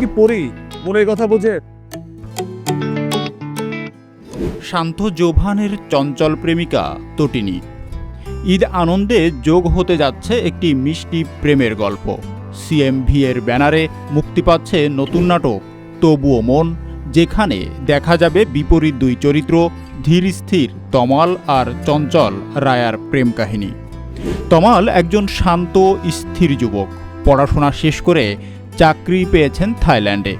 কি পড়ি? মনের কথা বোঝে। শান্ত জোভানের চঞ্চল প্রেমিকা তটিনী। ঈদ আনন্দে যোগ হতে যাচ্ছে একটি মিষ্টি প্রেমের গল্প। সিএমভি এর ব্যানারে মুক্তি পাচ্ছে নতুন নাটক, তবুও মন, যেখানে দেখা যাবে বিপরীত দুই চরিত্র, ধীর স্থির, তমাল আর চঞ্চল রায়ার প্রেম কাহিনী। তমাল একজন শান্ত, স্থির যুবক। পড়াশোনা শেষ করে চাকরি পেয়েছেন থাইল্যান্ডে।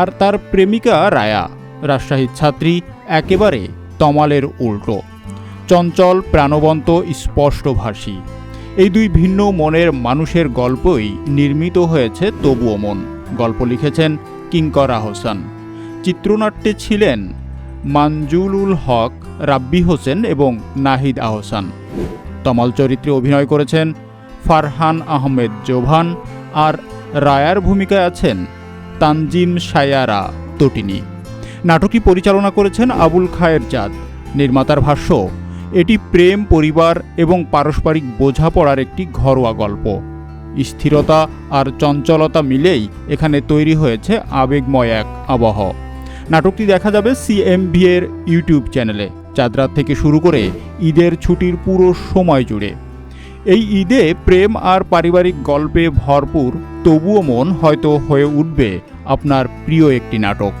আর তার প্রেমিকা রায়া, রাজশাহীর ছাত্রী, একেবারে তমালের উল্টো। চঞ্চল, প্রাণবন্ত, স্পষ্টভাষী। এই দুই ভিন্ন মনের মানুষের গল্পই নির্মিত হয়েছে তবুও মন। গল্প লিখেছেন কিঙ্কর আহসান চিত্রনাট্যে ছিলেন মানজুলুল হক, রাব্বি হোসেন এবং নাহিদ আহসান তমাল চরিত্রে অভিনয় করেছেন ফারহান আহমেদ জোভান আর রায়ার ভূমিকায় আছেন তানজিম সায়ারা তটিনী। নাটকটি পরিচালনা করেছেন আবুল খায়ের চাঁদ নির্মাতার ভাষ্য, এটি প্রেম, পরিবার এবং পারস্পরিক বোঝাপড়ার একটি ঘরোয়া গল্প। স্থিরতা আর চঞ্চলতা মিলেই এখানে তৈরি হয়েছে আবেগময় এক আবহ। নাটকটি দেখা যাবে সিএমভি এর ইউটিউব চ্যানেলে। চাঁদরাত থেকে শুরু করে ঈদের ছুটির পুরো সময় জুড়ে। এই ঈদে প্রেম আর পারিবারিক গল্পে ভরপুর, তবুও মন হয়তো হয়ে উঠবে আপনার প্রিয় একটি নাটক।